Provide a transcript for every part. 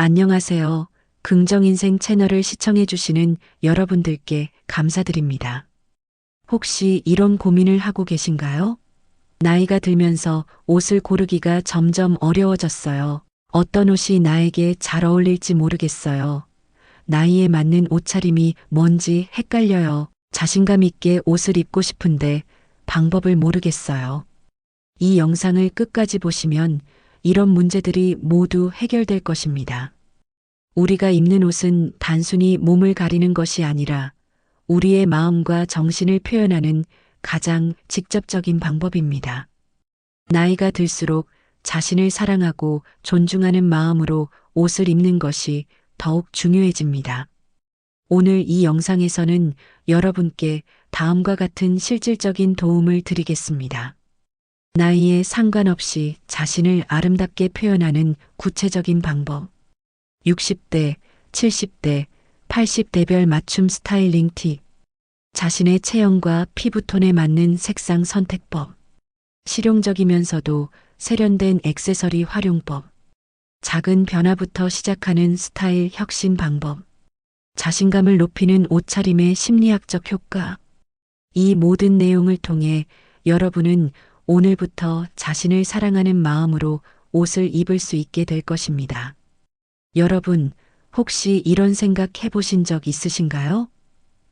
안녕하세요. 긍정인생 채널을 시청해주시는 여러분들께 감사드립니다. 혹시 이런 고민을 하고 계신가요? 나이가 들면서 옷을 고르기가 점점 어려워졌어요. 어떤 옷이 나에게 잘 어울릴지 모르겠어요. 나이에 맞는 옷차림이 뭔지 헷갈려요. 자신감 있게 옷을 입고 싶은데 방법을 모르겠어요. 이 영상을 끝까지 보시면 이런 문제들이 모두 해결될 것입니다. 우리가 입는 옷은 단순히 몸을 가리는 것이 아니라 우리의 마음과 정신을 표현하는 가장 직접적인 방법입니다. 나이가 들수록 자신을 사랑하고 존중하는 마음으로 옷을 입는 것이 더욱 중요해집니다. 오늘 이 영상에서는 여러분께 다음과 같은 실질적인 도움을 드리겠습니다. 나이에 상관없이 자신을 아름답게 표현하는 구체적인 방법. 60대, 70대, 80대별 맞춤 스타일링 팁. 자신의 체형과 피부톤에 맞는 색상 선택법. 실용적이면서도 세련된 액세서리 활용법. 작은 변화부터 시작하는 스타일 혁신 방법. 자신감을 높이는 옷차림의 심리학적 효과. 이 모든 내용을 통해 여러분은 오늘부터 자신을 사랑하는 마음으로 옷을 입을 수 있게 될 것입니다. 여러분, 혹시 이런 생각 해보신 적 있으신가요?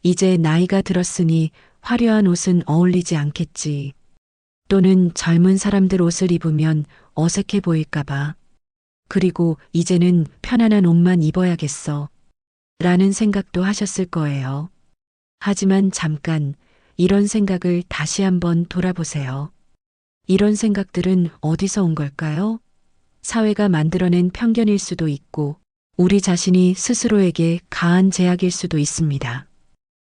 이제 나이가 들었으니 화려한 옷은 어울리지 않겠지. 또는 젊은 사람들 옷을 입으면 어색해 보일까봐. 그리고 이제는 편안한 옷만 입어야겠어. 라는 생각도 하셨을 거예요. 하지만 잠깐 이런 생각을 다시 한번 돌아보세요. 이런 생각들은 어디서 온 걸까요? 사회가 만들어낸 편견일 수도 있고 우리 자신이 스스로에게 가한 제약일 수도 있습니다.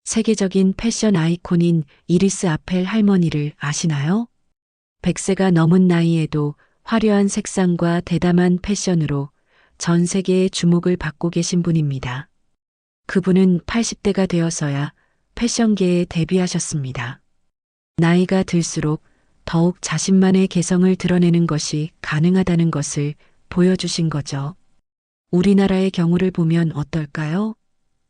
세계적인 패션 아이콘인 이리스 아펠 할머니를 아시나요? 100세가 넘은 나이에도 화려한 색상과 대담한 패션으로 전 세계의 주목을 받고 계신 분입니다. 그분은 80대가 되어서야 패션계에 데뷔하셨습니다. 나이가 들수록 더욱 자신만의 개성을 드러내는 것이 가능하다는 것을 보여주신 거죠. 우리나라의 경우를 보면 어떨까요?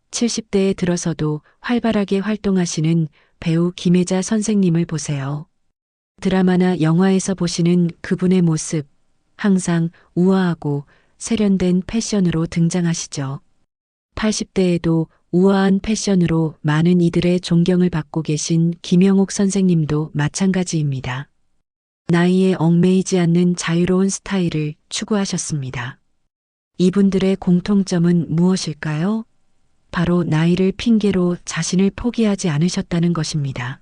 70대에 들어서도 활발하게 활동하시는 배우 김혜자 선생님을 보세요. 드라마나 영화에서 보시는 그분의 모습, 항상 우아하고 세련된 패션으로 등장하시죠. 80대에도 우아한 패션으로 많은 이들의 존경을 받고 계신 김영옥 선생님도 마찬가지입니다. 나이에 얽매이지 않는 자유로운 스타일을 추구하셨습니다. 이분들의 공통점은 무엇일까요? 바로 나이를 핑계로 자신을 포기하지 않으셨다는 것입니다.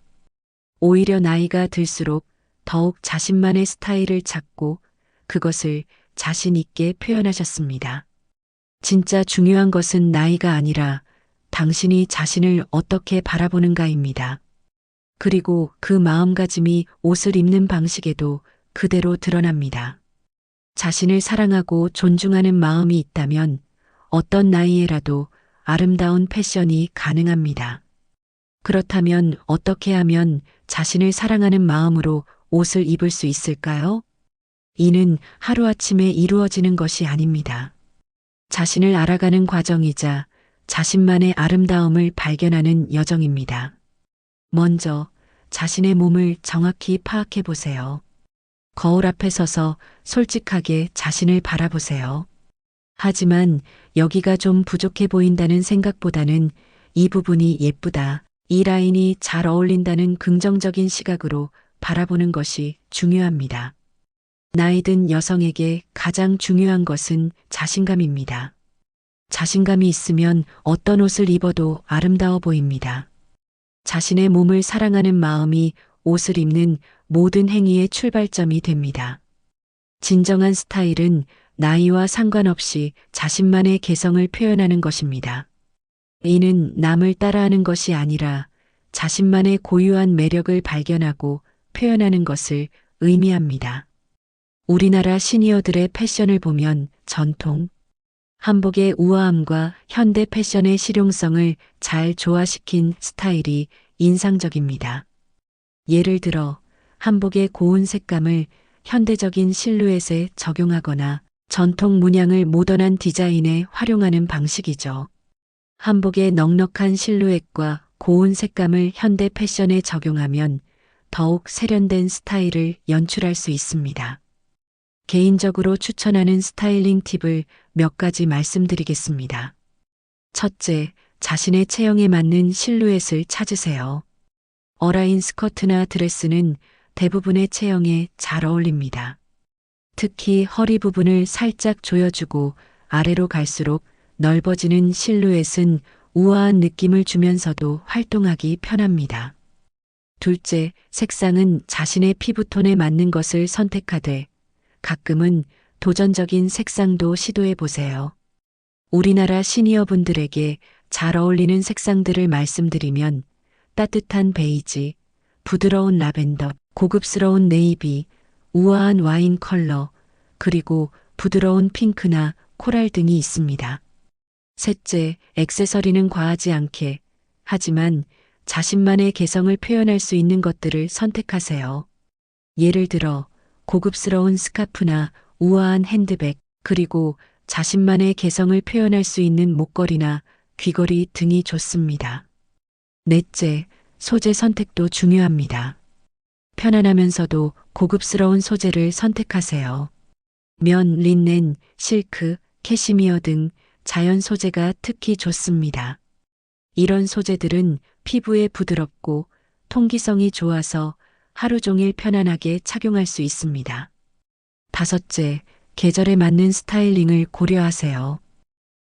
오히려 나이가 들수록 더욱 자신만의 스타일을 찾고 그것을 자신 있게 표현하셨습니다. 진짜 중요한 것은 나이가 아니라 당신이 자신을 어떻게 바라보는가입니다. 그리고 그 마음가짐이 옷을 입는 방식에도 그대로 드러납니다. 자신을 사랑하고 존중하는 마음이 있다면 어떤 나이에라도 아름다운 패션이 가능합니다. 그렇다면 어떻게 하면 자신을 사랑하는 마음으로 옷을 입을 수 있을까요? 이는 하루아침에 이루어지는 것이 아닙니다. 자신을 알아가는 과정이자 자신만의 아름다움을 발견하는 여정입니다. 먼저 자신의 몸을 정확히 파악해 보세요. 거울 앞에 서서 솔직하게 자신을 바라보세요. 하지만 여기가 좀 부족해 보인다는 생각보다는 이 부분이 예쁘다, 이 라인이 잘 어울린다는 긍정적인 시각으로 바라보는 것이 중요합니다. 나이 든 여성에게 가장 중요한 것은 자신감입니다. 자신감이 있으면 어떤 옷을 입어도 아름다워 보입니다. 자신의 몸을 사랑하는 마음이 옷을 입는 모든 행위의 출발점이 됩니다. 진정한 스타일은 나이와 상관없이 자신만의 개성을 표현하는 것입니다. 이는 남을 따라하는 것이 아니라 자신만의 고유한 매력을 발견하고 표현하는 것을 의미합니다. 우리나라 시니어들의 패션을 보면 전통, 한복의 우아함과 현대 패션의 실용성을 잘 조화시킨 스타일이 인상적입니다. 예를 들어 한복의 고운 색감을 현대적인 실루엣에 적용하거나 전통 문양을 모던한 디자인에 활용하는 방식이죠. 한복의 넉넉한 실루엣과 고운 색감을 현대 패션에 적용하면 더욱 세련된 스타일을 연출할 수 있습니다. 개인적으로 추천하는 스타일링 팁을 몇 가지 말씀드리겠습니다. 첫째, 자신의 체형에 맞는 실루엣을 찾으세요. 어라인 스커트나 드레스는 대부분의 체형에 잘 어울립니다. 특히 허리 부분을 살짝 조여주고 아래로 갈수록 넓어지는 실루엣은 우아한 느낌을 주면서도 활동하기 편합니다. 둘째, 색상은 자신의 피부톤에 맞는 것을 선택하되 가끔은 도전적인 색상도 시도해 보세요. 우리나라 시니어분들에게 잘 어울리는 색상들을 말씀드리면 따뜻한 베이지, 부드러운 라벤더, 고급스러운 네이비, 우아한 와인 컬러, 그리고 부드러운 핑크나 코랄 등이 있습니다. 셋째, 액세서리는 과하지 않게, 하지만 자신만의 개성을 표현할 수 있는 것들을 선택하세요. 예를 들어, 고급스러운 스카프나 우아한 핸드백, 그리고 자신만의 개성을 표현할 수 있는 목걸이나 귀걸이 등이 좋습니다. 넷째, 소재 선택도 중요합니다. 편안하면서도 고급스러운 소재를 선택하세요. 면, 린넨, 실크, 캐시미어 등 자연 소재가 특히 좋습니다. 이런 소재들은 피부에 부드럽고 통기성이 좋아서 하루 종일 편안하게 착용할 수 있습니다. 다섯째, 계절에 맞는 스타일링을 고려하세요.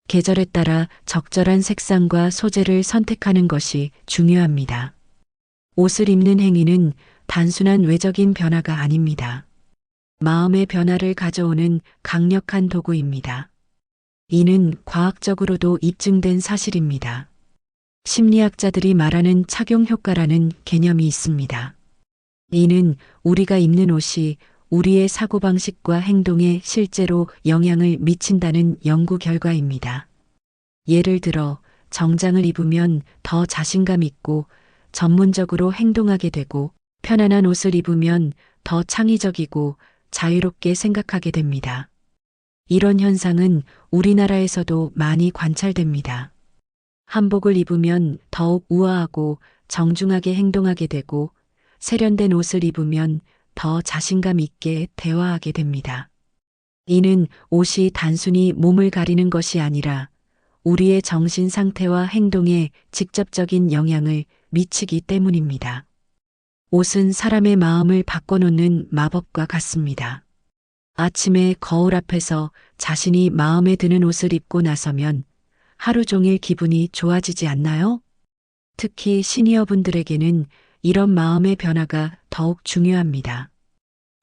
계절에 따라 적절한 색상과 소재를 선택하는 것이 중요합니다. 옷을 입는 행위는 단순한 외적인 변화가 아닙니다. 마음의 변화를 가져오는 강력한 도구입니다. 이는 과학적으로도 입증된 사실입니다. 심리학자들이 말하는 착용 효과라는 개념이 있습니다. 이는 우리가 입는 옷이 우리의 사고방식과 행동에 실제로 영향을 미친다는 연구 결과입니다. 예를 들어 정장을 입으면 더 자신감 있고 전문적으로 행동하게 되고 편안한 옷을 입으면 더 창의적이고 자유롭게 생각하게 됩니다. 이런 현상은 우리나라에서도 많이 관찰됩니다. 한복을 입으면 더욱 우아하고 정중하게 행동하게 되고 세련된 옷을 입으면 더 자신감 있게 대화하게 됩니다. 이는 옷이 단순히 몸을 가리는 것이 아니라 우리의 정신 상태와 행동에 직접적인 영향을 미치기 때문입니다. 옷은 사람의 마음을 바꿔놓는 마법과 같습니다. 아침에 거울 앞에서 자신이 마음에 드는 옷을 입고 나서면 하루 종일 기분이 좋아지지 않나요? 특히 시니어분들에게는 이런 마음의 변화가 더욱 중요합니다.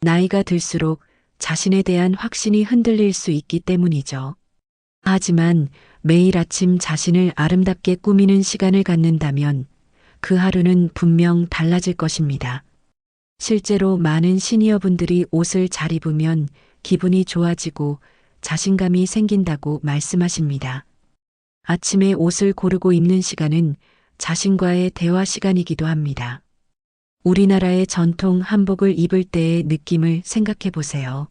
나이가 들수록 자신에 대한 확신이 흔들릴 수 있기 때문이죠. 하지만 매일 아침 자신을 아름답게 꾸미는 시간을 갖는다면 그 하루는 분명 달라질 것입니다. 실제로 많은 시니어분들이 옷을 잘 입으면 기분이 좋아지고 자신감이 생긴다고 말씀하십니다. 아침에 옷을 고르고 입는 시간은 자신과의 대화 시간이기도 합니다. 우리나라의 전통 한복을 입을 때의 느낌을 생각해 보세요.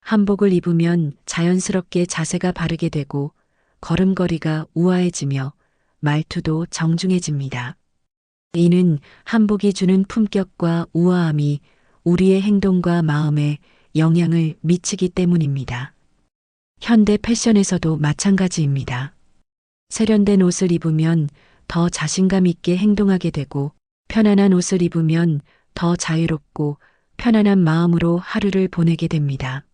한복을 입으면 자연스럽게 자세가 바르게 되고 걸음걸이가 우아해지며 말투도 정중해집니다. 이는 한복이 주는 품격과 우아함이 우리의 행동과 마음에 영향을 미치기 때문입니다. 현대 패션에서도 마찬가지입니다. 세련된 옷을 입으면 더 자신감 있게 행동하게 되고 편안한 옷을 입으면 더 자유롭고 편안한 마음으로 하루를 보내게 됩니다.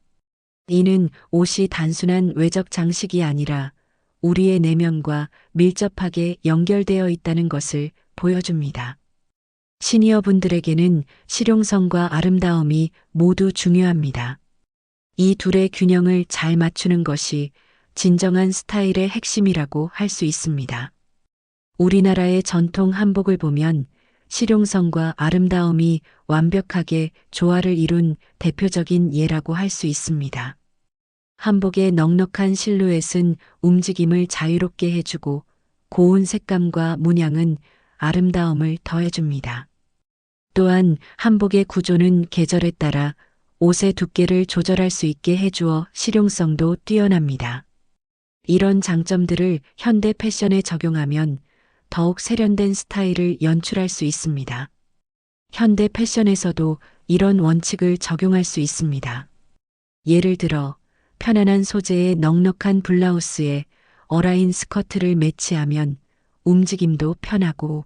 이는 옷이 단순한 외적 장식이 아니라 우리의 내면과 밀접하게 연결되어 있다는 것을 보여줍니다. 시니어 분들에게는 실용성과 아름다움이 모두 중요합니다. 이 둘의 균형을 잘 맞추는 것이 진정한 스타일의 핵심이라고 할 수 있습니다. 우리나라의 전통 한복을 보면 실용성과 아름다움이 완벽하게 조화를 이룬 대표적인 예라고 할 수 있습니다. 한복의 넉넉한 실루엣은 움직임을 자유롭게 해주고 고운 색감과 문양은 아름다움을 더해줍니다. 또한 한복의 구조는 계절에 따라 옷의 두께를 조절할 수 있게 해주어 실용성도 뛰어납니다. 이런 장점들을 현대 패션에 적용하면 더욱 세련된 스타일을 연출할 수 있습니다. 현대 패션에서도 이런 원칙을 적용할 수 있습니다. 예를 들어 편안한 소재의 넉넉한 블라우스에 어라인 스커트를 매치하면 움직임도 편하고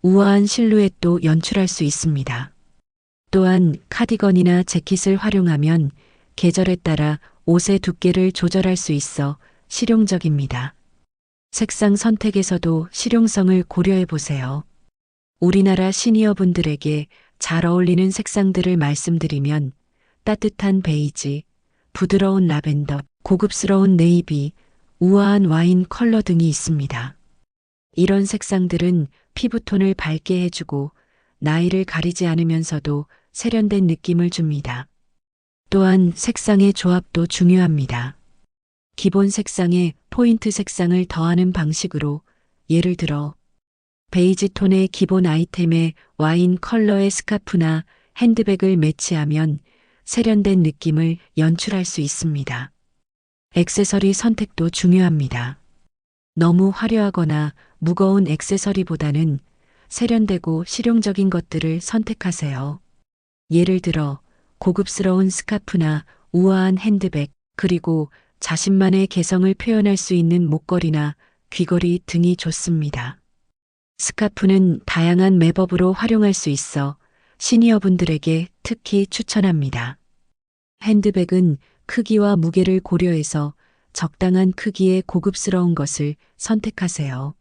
우아한 실루엣도 연출할 수 있습니다. 또한 카디건이나 재킷을 활용하면 계절에 따라 옷의 두께를 조절할 수 있어 실용적입니다. 색상 선택에서도 실용성을 고려해 보세요. 우리나라 시니어분들에게 잘 어울리는 색상들을 말씀드리면 따뜻한 베이지, 부드러운 라벤더, 고급스러운 네이비, 우아한 와인 컬러 등이 있습니다. 이런 색상들은 피부톤을 밝게 해주고 나이를 가리지 않으면서도 세련된 느낌을 줍니다. 또한 색상의 조합도 중요합니다. 기본 색상에 포인트 색상을 더하는 방식으로 예를 들어 베이지 톤의 기본 아이템에 와인 컬러의 스카프나 핸드백을 매치하면 세련된 느낌을 연출할 수 있습니다. 액세서리 선택도 중요합니다. 너무 화려하거나 무거운 액세서리보다는 세련되고 실용적인 것들을 선택하세요. 예를 들어 고급스러운 스카프나 우아한 핸드백, 그리고 자신만의 개성을 표현할 수 있는 목걸이나 귀걸이 등이 좋습니다. 스카프는 다양한 매법으로 활용할 수 있어 시니어분들에게 특히 추천합니다. 핸드백은 크기와 무게를 고려해서 적당한 크기의 고급스러운 것을 선택하세요.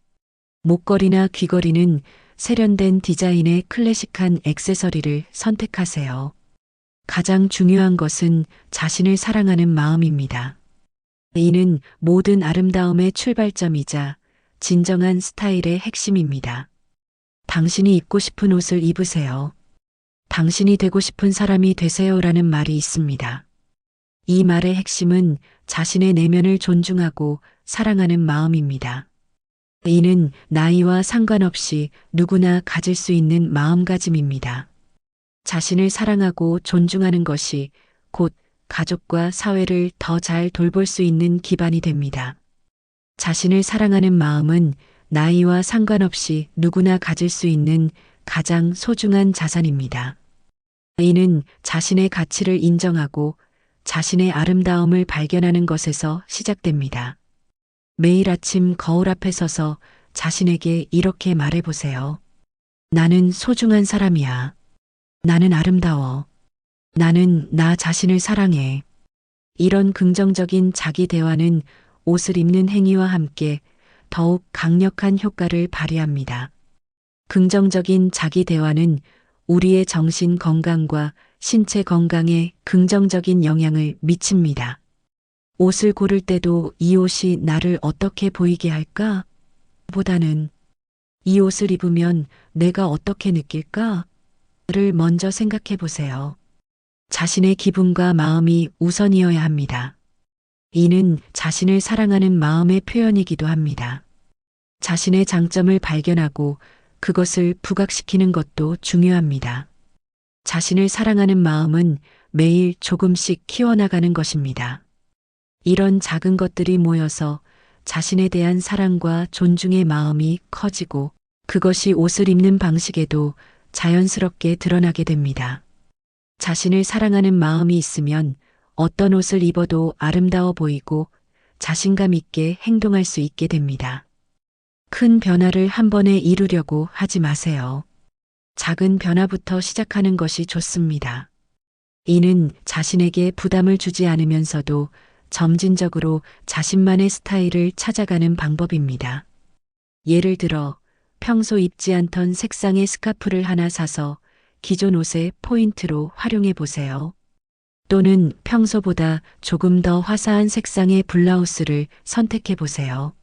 목걸이나 귀걸이는 세련된 디자인의 클래식한 액세서리를 선택하세요. 가장 중요한 것은 자신을 사랑하는 마음입니다. 이는 모든 아름다움의 출발점이자 진정한 스타일의 핵심입니다. 당신이 입고 싶은 옷을 입으세요. 당신이 되고 싶은 사람이 되세요라는 말이 있습니다. 이 말의 핵심은 자신의 내면을 존중하고 사랑하는 마음입니다. 이는 나이와 상관없이 누구나 가질 수 있는 마음가짐입니다. 자신을 사랑하고 존중하는 것이 곧 가족과 사회를 더 잘 돌볼 수 있는 기반이 됩니다. 자신을 사랑하는 마음은 나이와 상관없이 누구나 가질 수 있는 가장 소중한 자산입니다. 이는 자신의 가치를 인정하고 자신의 아름다움을 발견하는 것에서 시작됩니다. 매일 아침 거울 앞에 서서 자신에게 이렇게 말해보세요. 나는 소중한 사람이야. 나는 아름다워. 나는 나 자신을 사랑해. 이런 긍정적인 자기 대화는 옷을 입는 행위와 함께 더욱 강력한 효과를 발휘합니다. 긍정적인 자기 대화는 우리의 정신 건강과 신체 건강에 긍정적인 영향을 미칩니다. 옷을 고를 때도 이 옷이 나를 어떻게 보이게 할까? 보다는 이 옷을 입으면 내가 어떻게 느낄까? 를 먼저 생각해 보세요. 자신의 기분과 마음이 우선이어야 합니다. 이는 자신을 사랑하는 마음의 표현이기도 합니다. 자신의 장점을 발견하고 그것을 부각시키는 것도 중요합니다. 자신을 사랑하는 마음은 매일 조금씩 키워나가는 것입니다. 이런 작은 것들이 모여서 자신에 대한 사랑과 존중의 마음이 커지고 그것이 옷을 입는 방식에도 자연스럽게 드러나게 됩니다. 자신을 사랑하는 마음이 있으면 어떤 옷을 입어도 아름다워 보이고 자신감 있게 행동할 수 있게 됩니다. 큰 변화를 한 번에 이루려고 하지 마세요. 작은 변화부터 시작하는 것이 좋습니다. 이는 자신에게 부담을 주지 않으면서도 점진적으로 자신만의 스타일을 찾아가는 방법입니다. 예를 들어 평소 입지 않던 색상의 스카프를 하나 사서 기존 옷의 포인트로 활용해 보세요. 또는 평소보다 조금 더 화사한 색상의 블라우스를 선택해 보세요.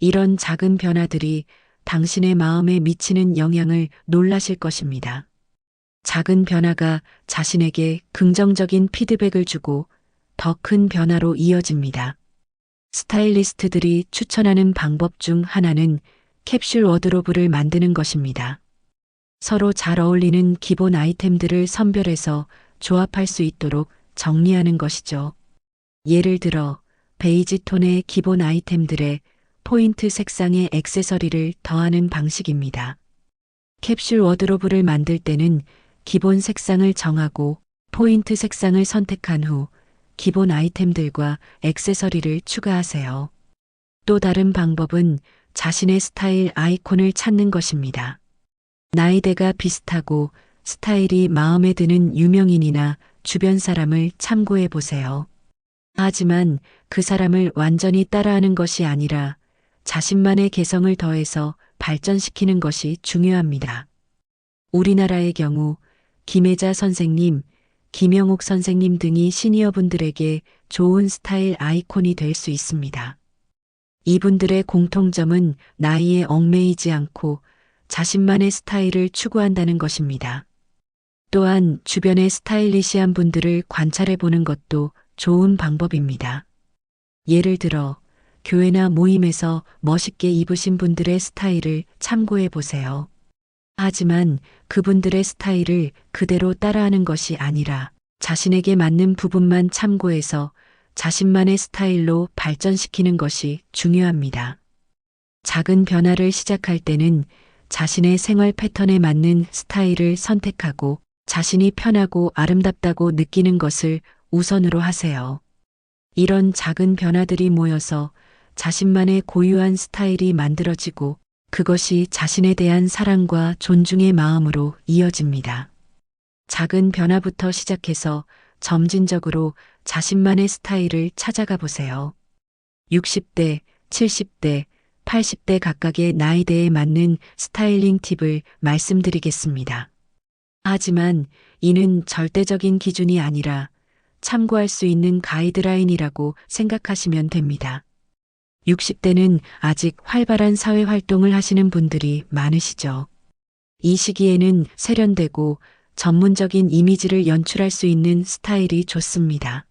이런 작은 변화들이 당신의 마음에 미치는 영향을 놀라실 것입니다. 작은 변화가 자신에게 긍정적인 피드백을 주고 더 큰 변화로 이어집니다. 스타일리스트들이 추천하는 방법 중 하나는 캡슐 워드로브를 만드는 것입니다. 서로 잘 어울리는 기본 아이템들을 선별해서 조합할 수 있도록 정리하는 것이죠. 예를 들어 베이지 톤의 기본 아이템들에 포인트 색상의 액세서리를 더하는 방식입니다. 캡슐 워드로브를 만들 때는 기본 색상을 정하고 포인트 색상을 선택한 후 기본 아이템들과 액세서리를 추가하세요. 또 다른 방법은 자신의 스타일 아이콘을 찾는 것입니다. 나이대가 비슷하고 스타일이 마음에 드는 유명인이나 주변 사람을 참고해 보세요. 하지만 그 사람을 완전히 따라하는 것이 아니라 자신만의 개성을 더해서 발전시키는 것이 중요합니다. 우리나라의 경우 김혜자 선생님, 김영옥 선생님 등이 시니어 분들에게 좋은 스타일 아이콘이 될 수 있습니다. 이분들의 공통점은 나이에 얽매이지 않고 자신만의 스타일을 추구한다는 것입니다. 또한 주변의 스타일리시한 분들을 관찰해 보는 것도 좋은 방법입니다. 예를 들어 교회나 모임에서 멋있게 입으신 분들의 스타일을 참고해 보세요. 하지만 그분들의 스타일을 그대로 따라하는 것이 아니라 자신에게 맞는 부분만 참고해서 자신만의 스타일로 발전시키는 것이 중요합니다. 작은 변화를 시작할 때는 자신의 생활 패턴에 맞는 스타일을 선택하고 자신이 편하고 아름답다고 느끼는 것을 우선으로 하세요. 이런 작은 변화들이 모여서 자신만의 고유한 스타일이 만들어지고 그것이 자신에 대한 사랑과 존중의 마음으로 이어집니다. 작은 변화부터 시작해서 점진적으로 자신만의 스타일을 찾아가 보세요. 60대, 70대, 80대 각각의 나이대에 맞는 스타일링 팁을 말씀드리겠습니다. 하지만 이는 절대적인 기준이 아니라 참고할 수 있는 가이드라인이라고 생각하시면 됩니다. 60대는 아직 활발한 사회 활동을 하시는 분들이 많으시죠. 이 시기에는 세련되고 전문적인 이미지를 연출할 수 있는 스타일이 좋습니다.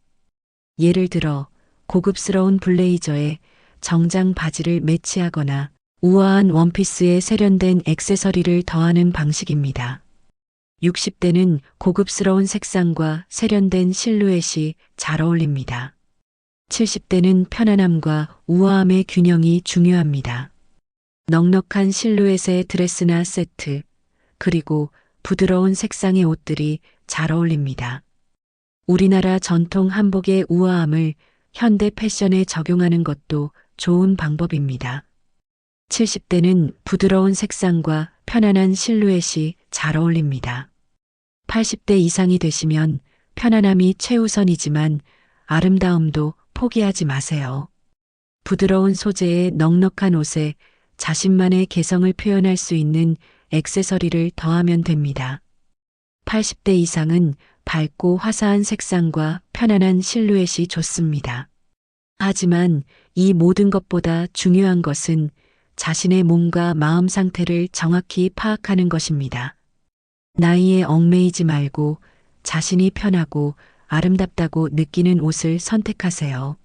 예를 들어 고급스러운 블레이저에 정장 바지를 매치하거나 우아한 원피스에 세련된 액세서리를 더하는 방식입니다. 60대는 고급스러운 색상과 세련된 실루엣이 잘 어울립니다. 70대는 편안함과 우아함의 균형이 중요합니다. 넉넉한 실루엣의 드레스나 세트, 그리고 부드러운 색상의 옷들이 잘 어울립니다. 우리나라 전통 한복의 우아함을 현대 패션에 적용하는 것도 좋은 방법입니다. 70대는 부드러운 색상과 편안한 실루엣이 잘 어울립니다. 80대 이상이 되시면 편안함이 최우선이지만 아름다움도 포기하지 마세요. 부드러운 소재의 넉넉한 옷에 자신만의 개성을 표현할 수 있는 액세서리를 더하면 됩니다. 80대 이상은 밝고 화사한 색상과 편안한 실루엣이 좋습니다. 하지만 이 모든 것보다 중요한 것은 자신의 몸과 마음 상태를 정확히 파악하는 것입니다. 나이에 얽매이지 말고 자신이 편하고 아름답다고 느끼는 옷을 선택하세요.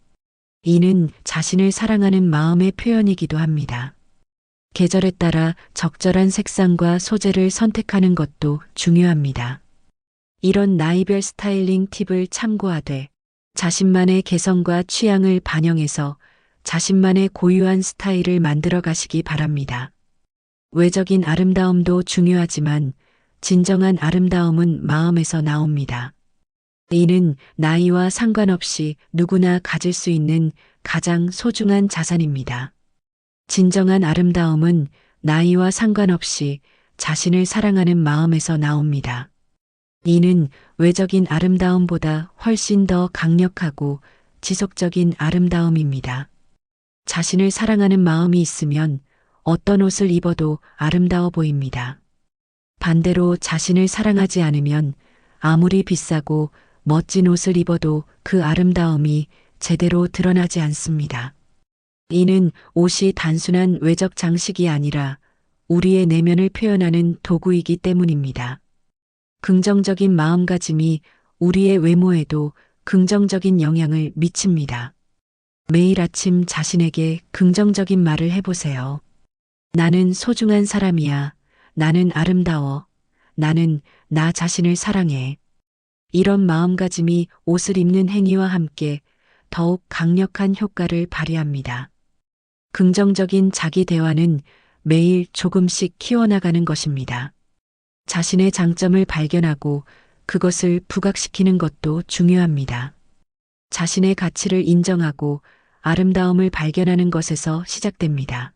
이는 자신을 사랑하는 마음의 표현이기도 합니다. 계절에 따라 적절한 색상과 소재를 선택하는 것도 중요합니다. 이런 나이별 스타일링 팁을 참고하되 자신만의 개성과 취향을 반영해서 자신만의 고유한 스타일을 만들어 가시기 바랍니다. 외적인 아름다움도 중요하지만 진정한 아름다움은 마음에서 나옵니다. 이는 나이와 상관없이 누구나 가질 수 있는 가장 소중한 자산입니다. 진정한 아름다움은 나이와 상관없이 자신을 사랑하는 마음에서 나옵니다. 이는 외적인 아름다움보다 훨씬 더 강력하고 지속적인 아름다움입니다. 자신을 사랑하는 마음이 있으면 어떤 옷을 입어도 아름다워 보입니다. 반대로 자신을 사랑하지 않으면 아무리 비싸고 멋진 옷을 입어도 그 아름다움이 제대로 드러나지 않습니다. 이는 옷이 단순한 외적 장식이 아니라 우리의 내면을 표현하는 도구이기 때문입니다. 긍정적인 마음가짐이 우리의 외모에도 긍정적인 영향을 미칩니다. 매일 아침 자신에게 긍정적인 말을 해보세요. 나는 소중한 사람이야. 나는 아름다워. 나는 나 자신을 사랑해. 이런 마음가짐이 옷을 입는 행위와 함께 더욱 강력한 효과를 발휘합니다. 긍정적인 자기 대화는 매일 조금씩 키워나가는 것입니다. 자신의 장점을 발견하고 그것을 부각시키는 것도 중요합니다. 자신의 가치를 인정하고 아름다움을 발견하는 것에서 시작됩니다.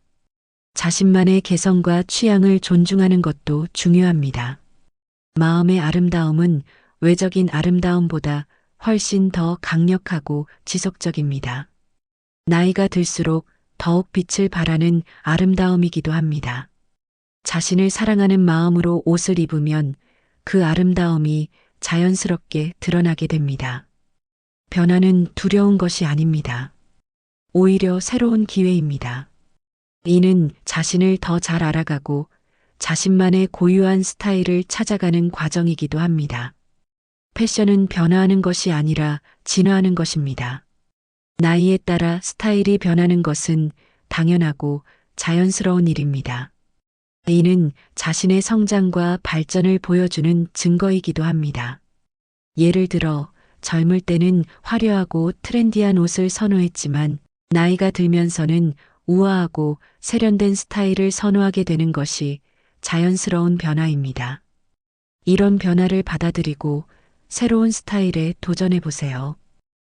자신만의 개성과 취향을 존중하는 것도 중요합니다. 마음의 아름다움은 외적인 아름다움보다 훨씬 더 강력하고 지속적입니다. 나이가 들수록 더욱 빛을 발하는 아름다움이기도 합니다. 자신을 사랑하는 마음으로 옷을 입으면 그 아름다움이 자연스럽게 드러나게 됩니다. 변화는 두려운 것이 아닙니다. 오히려 새로운 기회입니다. 이는 자신을 더 잘 알아가고 자신만의 고유한 스타일을 찾아가는 과정이기도 합니다. 패션은 변화하는 것이 아니라 진화하는 것입니다. 나이에 따라 스타일이 변하는 것은 당연하고 자연스러운 일입니다. 이는 자신의 성장과 발전을 보여주는 증거이기도 합니다. 예를 들어 젊을 때는 화려하고 트렌디한 옷을 선호했지만 나이가 들면서는 우아하고 세련된 스타일을 선호하게 되는 것이 자연스러운 변화입니다. 이런 변화를 받아들이고 새로운 스타일에 도전해 보세요.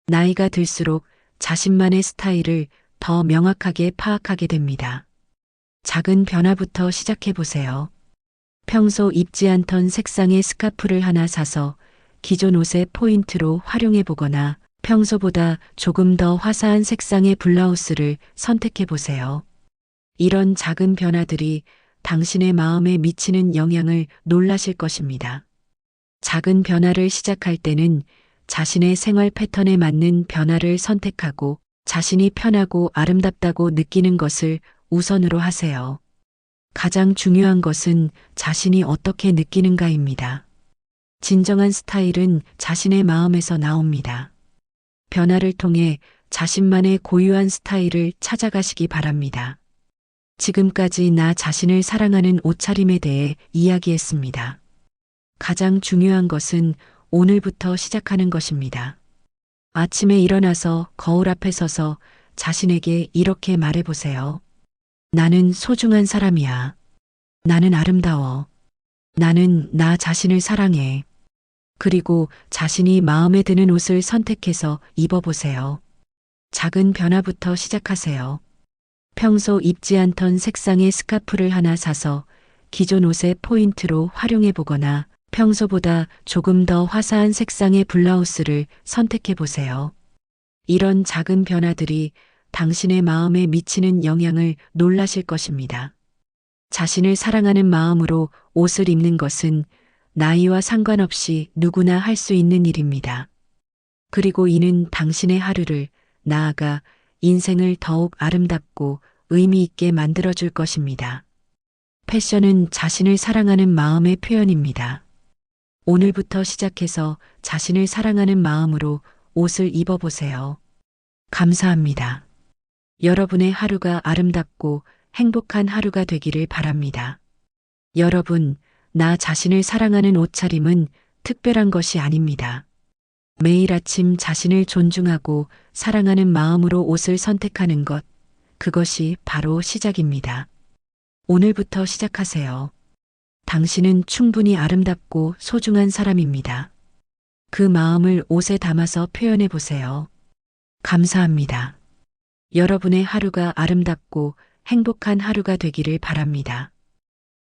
나이가 들수록 자신만의 스타일을 더 명확하게 파악하게 됩니다. 작은 변화부터 시작해 보세요. 평소 입지 않던 색상의 스카프를 하나 사서 기존 옷의 포인트로 활용해 보거나 평소보다 조금 더 화사한 색상의 블라우스를 선택해 보세요. 이런 작은 변화들이 당신의 마음에 미치는 영향을 놀라실 것입니다. 작은 변화를 시작할 때는 자신의 생활 패턴에 맞는 변화를 선택하고 자신이 편하고 아름답다고 느끼는 것을 우선으로 하세요. 가장 중요한 것은 자신이 어떻게 느끼는가입니다. 진정한 스타일은 자신의 마음에서 나옵니다. 변화를 통해 자신만의 고유한 스타일을 찾아가시기 바랍니다. 지금까지 나 자신을 사랑하는 옷차림에 대해 이야기했습니다. 가장 중요한 것은 오늘부터 시작하는 것입니다. 아침에 일어나서 거울 앞에 서서 자신에게 이렇게 말해보세요. 나는 소중한 사람이야. 나는 아름다워. 나는 나 자신을 사랑해. 그리고 자신이 마음에 드는 옷을 선택해서 입어보세요. 작은 변화부터 시작하세요. 평소 입지 않던 색상의 스카프를 하나 사서 기존 옷의 포인트로 활용해 보거나 평소보다 조금 더 화사한 색상의 블라우스를 선택해 보세요. 이런 작은 변화들이 당신의 마음에 미치는 영향을 놀라실 것입니다. 자신을 사랑하는 마음으로 옷을 입는 것은 나이와 상관없이 누구나 할 수 있는 일입니다. 그리고 이는 당신의 하루를 나아가 인생을 더욱 아름답고 의미 있게 만들어 줄 것입니다. 패션은 자신을 사랑하는 마음의 표현입니다. 오늘부터 시작해서 자신을 사랑하는 마음으로 옷을 입어보세요. 감사합니다. 여러분의 하루가 아름답고 행복한 하루가 되기를 바랍니다. 여러분, 나 자신을 사랑하는 옷차림은 특별한 것이 아닙니다. 매일 아침 자신을 존중하고 사랑하는 마음으로 옷을 선택하는 것, 그것이 바로 시작입니다. 오늘부터 시작하세요. 당신은 충분히 아름답고 소중한 사람입니다. 그 마음을 옷에 담아서 표현해 보세요. 감사합니다. 여러분의 하루가 아름답고 행복한 하루가 되기를 바랍니다.